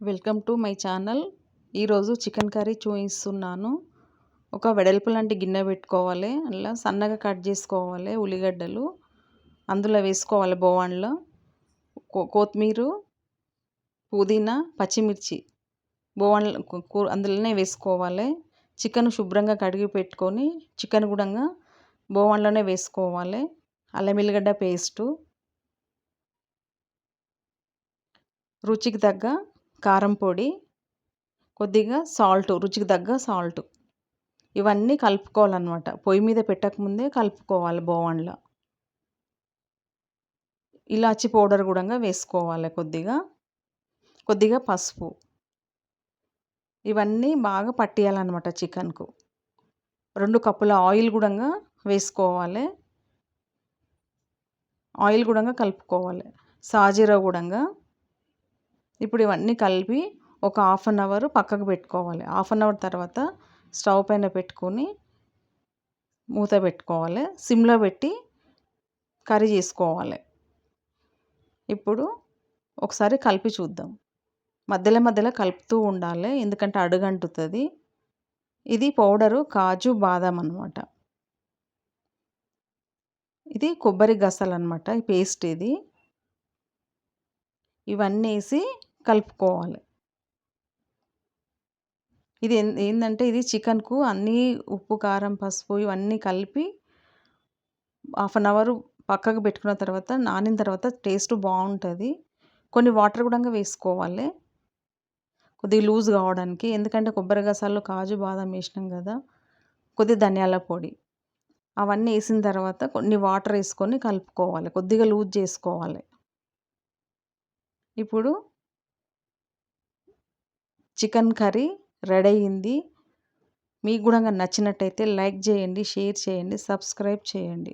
Welcome to my channel. ఈరోజు chicken curry చూపిస్తున్నాను ఒక వెడల్పు లాంటి గిన్నె పెట్టుకోవాలి. అలా సన్నగా కట్ చేసుకోవాలి ఉల్లిగడ్డలు. అందులో వేసుకోవాలి బోవన్లో. కొత్తిమీర పుదీనా పచ్చిమిర్చి. బోవన్ అందులోనే వేసుకోవాలి. చికెన్ శుభ్రంగా కడిగి పెట్టుకొని చికెన్ కూడా బోవన్లోనే వేసుకోవాలి. అల్లం ఎల్లిగడ్డ పేస్టు. రుచికి తగ్గ కారం పొడి కొద్దిగా సాల్ట్ రుచికి తగ్గ సాల్ట్. ఇవన్నీ కలుపుకోవాలన్నమాట. పొయ్యి మీద పెట్టకముందే కలుపుకోవాలి బోవన్లో ఇలాచి పౌడర్ కూడా వేసుకోవాలి కొద్దిగా. కొద్దిగా పసుపు. ఇవన్నీ బాగా పట్టియాలన్నమాట చికెన్కు. రెండు కప్పుల ఆయిల్ కూడా వేసుకోవాలి. ఆయిల్ కూడా కలుపుకోవాలి. సాజీరా కూడా ఇప్పుడు ఇవన్నీ కలిపి ఒక హాఫ్ అన్ అవర్ పక్కకు పెట్టుకోవాలి. హాఫ్ అన్ అవర్ తర్వాత స్టవ్ పైన పెట్టుకొని మూత పెట్టుకోవాలి. సిమ్లో పెట్టి కర్రీ చేసుకోవాలి. ఇప్పుడు ఒకసారి కలిపి చూద్దాం. మధ్యలో మధ్యలో కలుపుతూ ఉండాలి. ఎందుకంటే అడుగంటుతుంది. ఇది పౌడరు కాజు బాదం అనమాట ఇది కొబ్బరి గసలు అనమాట ఈ పేస్ట్ ఇది. ఇవన్నీ వేసి కలుపుకోవాలి. ఇది ఏంటంటే ఇది చికెన్కు అన్నీ ఉప్పు కారం పసుపు ఇవన్నీ కలిపి హాఫ్ అన్ అవర్ పక్కకు పెట్టుకున్న తర్వాత నానిన తర్వాత టేస్ట్ బాగుంటుంది. కొన్ని వాటర్ కూడా వేసుకోవాలి. కొద్దిగా లూజ్ కావడానికి. ఎందుకంటే కొబ్బరి గసాలు కాజు బాదం వేసినాం కదా కొద్దిగా ధనియాల పొడి. అవన్నీ వేసిన తర్వాత కొన్ని వాటర్ వేసుకొని కలుపుకోవాలి. కొద్దిగా లూజ్ చేసుకోవాలి. ఇప్పుడు చికెన్ కర్రీ రెడీ అయింది. మీకు కూడా నచ్చినట్టయితే లైక్ చేయండి షేర్ చేయండి సబ్స్క్రైబ్ చేయండి.